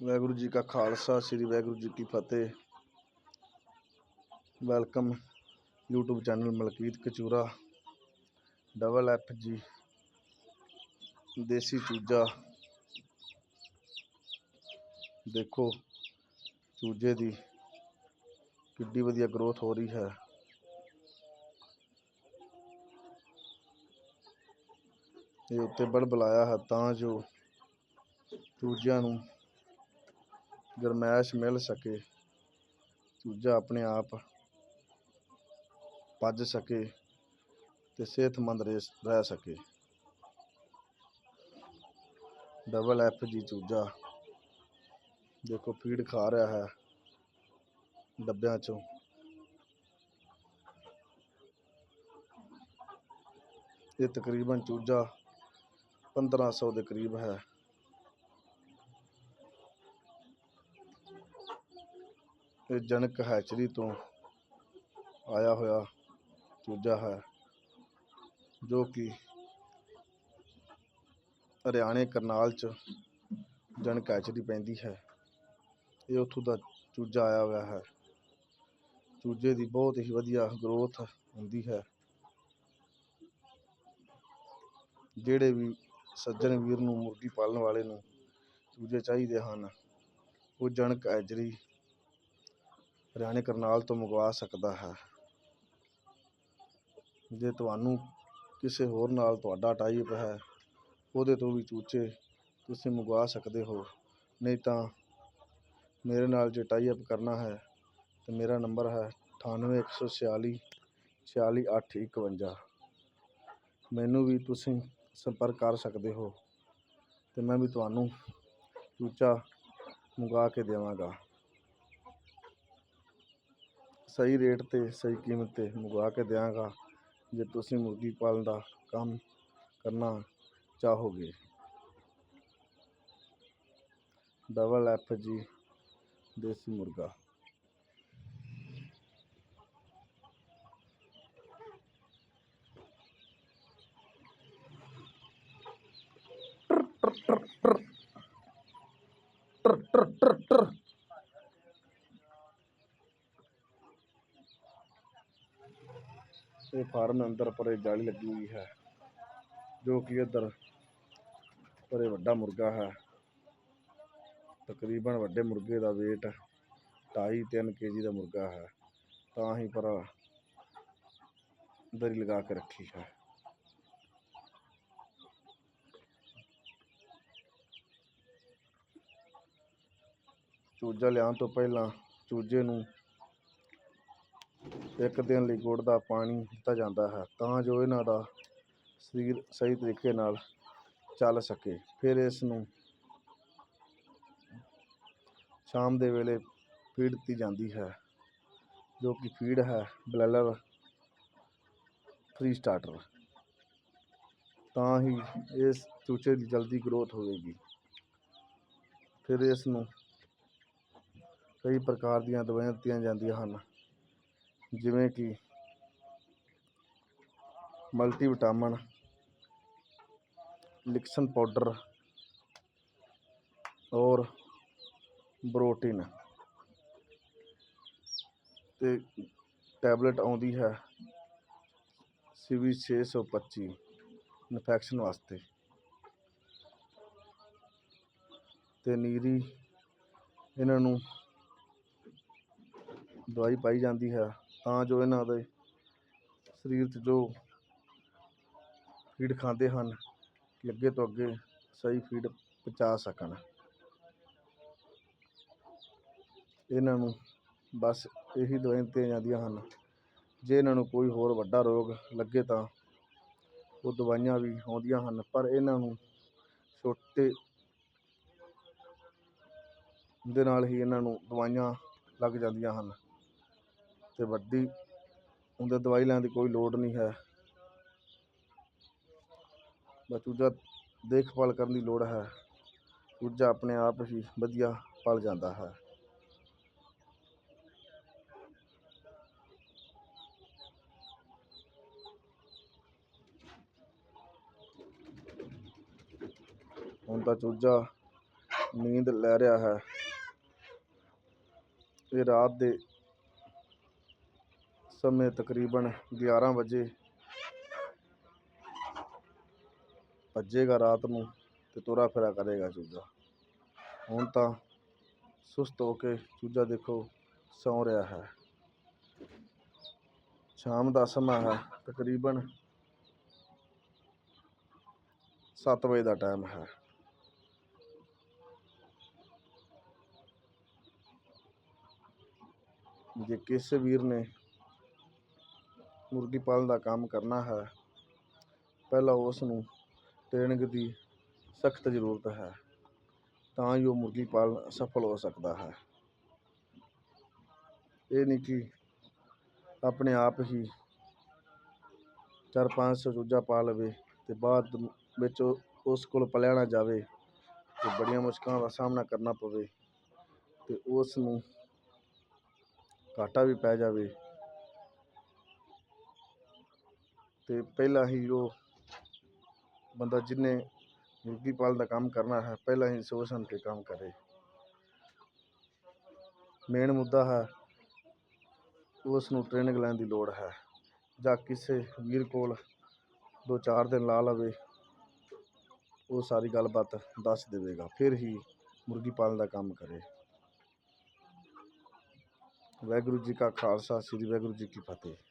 ਵਾਹਿਗੁਰੂ ਜੀ ਕਾ ਖਾਲਸਾ, ਸ੍ਰੀ ਵਾਹਿਗੁਰੂ ਜੀ ਕੀ ਫਤਿਹ। Welcome YouTube channel Malkeet Kachura, double F G, ਦੇਸੀ ਚੂਜਾ। ਦੇਖੋ, ਚੂਜੇ ਦੀ ਕਿੱਡੀ ਵਧੀਆ ਗਰੋਥ ਹੋ ਰਹੀ ਹੈ। ਇਹ ਉੱਤੇ ਬੜ ਬੁਲਾਇਆ ਹੈ ਤਾਂ ਜੋ ਚੂਜਿਆਂ ਨੂੰ ਗਰਮੈਸ਼ ਮਿਲ ਸਕੇ ਚੂਜਾ ਆਪਣੇ ਆਪ ਭੱਜ ਸਕੇ ਤੇ ਸਿਹਤਮੰਦ ਰਹਿ ਰਹਿ ਸਕੇ। ਡਬਲ ਐਫ ਜੀ ਚੂਜਾ। ਦੇਖੋ, ਫੀਡ ਖਾ ਰਿਹਾ ਹੈ ਡੱਬਿਆਂ ਚੋਂ। ਇਹ ਤਕਰੀਬਨ ਚੂਜਾ 1500 ਦੇ ਕਰੀਬ ਹੈ। ਇਹ ਜਨਕ ਹੈਚਰੀ ਤੋਂ ਆਇਆ ਹੋਇਆ ਚੂਜਾ ਹੈ, ਜੋ ਕਿ ਹਰਿਆਣੇ ਕਰਨਾਲ ਚ ਜਨਕ ਹੈਚਰੀ ਪੈਂਦੀ ਹੈ। ਇਹ ਉੱਥੋਂ ਦਾ ਚੂਜਾ ਆਇਆ ਹੋਇਆ ਹੈ। ਚੂਜੇ ਦੀ ਬਹੁਤ ਹੀ ਵਧੀਆ ਗਰੋਥ ਹੁੰਦੀ ਹੈ। ਜਿਹੜੇ ਵੀ ਸੱਜਣ ਵੀਰ ਨੂੰ ਮੁਰਗੀ ਪਾਲਣ ਵਾਲੇ ਨੂੰ ਚੂਜੇ ਚਾਹੀਦੇ ਹਨ, ਉਹ ਜਨਕ ਐਜਰੀ ਹਰਿਆਣੇ ਕਰਨਾਲ ਤੋਂ ਮੰਗਵਾ ਸਕਦਾ ਹੈ। ਜੇ ਤੁਹਾਨੂੰ ਕਿਸੇ ਹੋਰ ਨਾਲ ਤੁਹਾਡਾ ਟਾਈਪ ਹੈ, ਉਹਦੇ ਤੋਂ ਵੀ ਚੂਚੇ ਤੁਸੀਂ ਮੰਗਵਾ ਸਕਦੇ ਹੋ। ਨਹੀਂ ਤਾਂ ਮੇਰੇ ਨਾਲ ਜੇ ਟਾਈ ਕਰਨਾ ਹੈ, ਤਾਂ ਮੇਰਾ ਨੰਬਰ ਹੈ 98146 46851 ਮੈਨੂੰ ਵੀ ਤੁਸੀਂ ਸੰਪਰਕ ਕਰ ਸਕਦੇ ਹੋ, ਤੇ ਮੈਂ ਵੀ ਤੁਹਾਨੂੰ ਚੂਚਾ ਮੰਗਾ ਕੇ ਦੇਵਾਂਗਾ। ਸਹੀ ਰੇਟ ਤੇ, ਸਹੀ ਕੀਮਤ ਤੇ ਮੰਗਵਾ ਕੇ ਦਿਆਂਗਾ। ਜੇ ਤੁਸੀਂ ਮੁਰਗੀ ਪਾਲਣ ਦਾ ਕੰਮ ਕਰਨਾ ਚਾਹੋਗੇ। ਡਬਲ ਐਫ ਜੀ ਦੇਸੀ ਮੁਰਗਾ। ਟਰ ਟਰ ਟਰ ਟਰ। ਇਹ ਫਾਰਮ ਅੰਦਰ ਪਰੇ ਜਾਲੀ ਲੱਗੀ ਹੋਈ ਹੈ, ਜੋ ਕਿ ਇੱਧਰ ਪਰੇ ਵੱਡਾ ਮੁਰਗਾ ਹੈ। ਤਕਰੀਬਨ ਵੱਡੇ ਮੁਰਗੇ ਦਾ weight 2.5 3 ਕੇਜੀ ਦਾ ਮੁਰਗਾ ਹੈ, ਤਾਂ ਹੀ ਪਰ ਦਰੀ ਲਗਾ ਕੇ ਰੱਖੀ ਹੈ। ਚੂਜਾ ਲਿਆਉਣ ਤੋਂ ਪਹਿਲਾਂ ਚੂਜੇ ਨੂੰ ਇੱਕ ਦਿਨ ਲਈ ਗੁੜ ਦਾ ਪਾਣੀ ਦਿੱਤਾ ਜਾਂਦਾ ਹੈ ਤਾਂ ਜੋ ਇਹਨਾਂ ਦਾ ਸਰੀਰ ਸਹੀ ਤਰੀਕੇ ਨਾਲ ਚੱਲ ਸਕੇ। ਫਿਰ ਇਸ ਨੂੰ ਸ਼ਾਮ ਦੇ ਵੇਲੇ ਫੀਡ ਦਿੱਤੀ ਜਾਂਦੀ ਹੈ, ਜੋ ਕਿ ਫੀਡ ਹੈ ਬਲੈਲਰ ਫਰੀ ਸਟਾਰਟਰ। ਤਾਂ ਹੀ ਇਸ ਚੂਚੇ ਦੀ ਜਲਦੀ ਗਰੋਥ ਹੋਵੇਗੀ। ਫਿਰ ਇਸ ਨੂੰ ਕਈ ਪ੍ਰਕਾਰ ਦੀਆਂ ਦਵਾਈਆਂ ਦਿੱਤੀਆਂ ਜਾਂਦੀਆਂ ਹਨ। ਜਿਵੇਂ ਕਿ ਮਲਟੀਵਿਟਾਮਿਨ, ਲਿਕਸਨ ਪਾਊਡਰ ਔਰ ਪ੍ਰੋਟੀਨ ਤੇ ਟੈਬਲੇਟ ਆਉਂਦੀ ਹੈ ਸੀਵੀ 625 ਇਨਫੈਕਸ਼ਨ ਵਾਸਤੇ। ਤੇ ਨੀਰੀ, ਇਹਨਾਂ ਨੂੰ ਦਵਾਈ ਪਾਈ ਜਾਂਦੀ ਹੈ। ਤਾਂ ਜੋ ਇਹਨਾਂ ਦੇ ਸਰੀਰ 'ਚ ਜੋ ਫੀਡ ਖਾਂਦੇ ਹਨ ਕਿ ਅੱਗੇ ਤੋਂ ਅੱਗੇ ਸਹੀ ਫੀਡ ਪਹੁੰਚਾ ਸਕਣ। ਇਹਨਾਂ ਨੂੰ ਬਸ ਇਹੀ ਦਵਾਈਆਂ ਦਿੱਤੀਆਂ ਜਾਂਦੀਆਂ ਹਨ। ਜੇ ਇਹਨਾਂ ਨੂੰ ਕੋਈ ਹੋਰ ਵੱਡਾ ਰੋਗ ਲੱਗੇ ਤਾਂ ਉਹ ਦਵਾਈਆਂ ਵੀ ਆਉਂਦੀਆਂ ਹਨ, ਪਰ ਇਹਨਾਂ ਨੂੰ ਛੋਟੇ ਦੇ ਨਾਲ ਹੀ ਇਹਨਾਂ ਨੂੰ ਦਵਾਈਆਂ ਲੱਗ ਜਾਂਦੀਆਂ ਹਨ। ਤੇ ਵੱਡੀ ਉਹਦੇ ਦਵਾਈ ਲੈਣ ਦੀ ਕੋਈ ਲੋੜ ਨਹੀਂ ਹੈ। ਬਸ ਚੂਜਾ ਦੇਖਭਾਲ ਕਰਨ ਦੀ ਲੋੜ ਹੈ। ਚੂਜਾ ਆਪਣੇ ਆਪ ਹੀ ਵਧੀਆ ਪਲ ਜਾਂਦਾ ਹੈ। ਹੁਣ ਤਾਂ ਚੂਜਾ ਨੀਂਦ ਲੈ ਰਿਹਾ ਹੈ। ਇਹ ਰਾਤ ਦੇ ਸਮੇਂ ਤਕਰੀਬਨ 11 ਵਜੇ ਭੱਜੇਗਾ ਰਾਤ ਨੂੰ ਤੇ ਤੁਰਾ ਫਿਰਾ ਕਰੇਗਾ ਚੂਜਾ। ਹੁਣ ਤਾਂ ਸੁਸਤ ਹੋ ਕੇ ਚੂਜਾ ਦੇਖੋ ਸੌਂ ਰਿਹਾ ਹੈ। ਸ਼ਾਮ ਦਾ ਸਮਾਂ ਹੈ, ਤਕਰੀਬਨ 7 ਵਜੇ ਦਾ ਟਾਈਮ ਹੈ। ਜੇ ਕਿਸੇ ਵੀਰ ਨੇ ਮੁਰਗੀ ਪਾਲਣ ਦਾ ਕੰਮ ਕਰਨਾ ਹੈ, ਪਹਿਲਾਂ ਉਸ ਨੂੰ ਟ੍ਰੇਨਿੰਗ ਦੀ ਸਖਤ ਜ਼ਰੂਰਤ ਹੈ, ਤਾਂ ਹੀ ਉਹ ਮੁਰਗੀ ਪਾਲਣ ਸਫਲ ਹੋ ਸਕਦਾ ਹੈ। ਇਹ ਨਹੀਂ ਕਿ ਆਪਣੇ ਆਪ ਹੀ ਚਾਰ ਪੰਜ ਸੌ ਚੂਜਾ ਪਾ ਲਵੇ ਤੇ ਬਾਅਦ ਵਿੱਚ ਉਸ ਕੋਲ ਪਲਿਆ ਨਾ ਜਾਵੇ ਤੇ ਬੜੀਆਂ ਮੁਸ਼ਕਲਾਂ ਦਾ ਸਾਹਮਣਾ ਕਰਨਾ ਪਵੇ ਤੇ ਉਸ ਨੂੰ ਘਾਟਾ ਵੀ ਪੈ ਜਾਵੇ ਤੇ ਪਹਿਲਾਂ ਹੀ ਉਹ ਬੰਦਾ ਜਿੰਨੇ ਮੁਰਗੀ ਪਾਲਣ ਦਾ ਕੰਮ ਕਰਨਾ ਹੈ, ਪਹਿਲਾਂ ਹੀ ਸੋਚ ਸਮਝ ਕੇ ਕੰਮ ਕਰੇ। ਮੇਨ ਮੁੱਦਾ ਹੈ, ਉਸ ਨੂੰ ਟ੍ਰੇਨਿੰਗ ਲੈਣ ਦੀ ਲੋੜ ਹੈ। ਜਾਂ ਕਿਸੇ ਵੀਰ ਕੋਲ ਦੋ ਚਾਰ ਦਿਨ ਲਾ ਲਵੇ, ਉਹ ਸਾਰੀ ਗੱਲਬਾਤ ਦੱਸ ਦੇਵੇਗਾ, ਫਿਰ ਹੀ ਮੁਰਗੀ ਪਾਲਣ ਦਾ ਕੰਮ ਕਰੇ। ਵਾਹਿਗੁਰੂ ਜੀ ਕਾ ਖਾਲਸਾ, ਸ੍ਰੀ ਵਾਹਿਗੁਰੂ ਜੀ ਕੀ ਫਤਿਹ।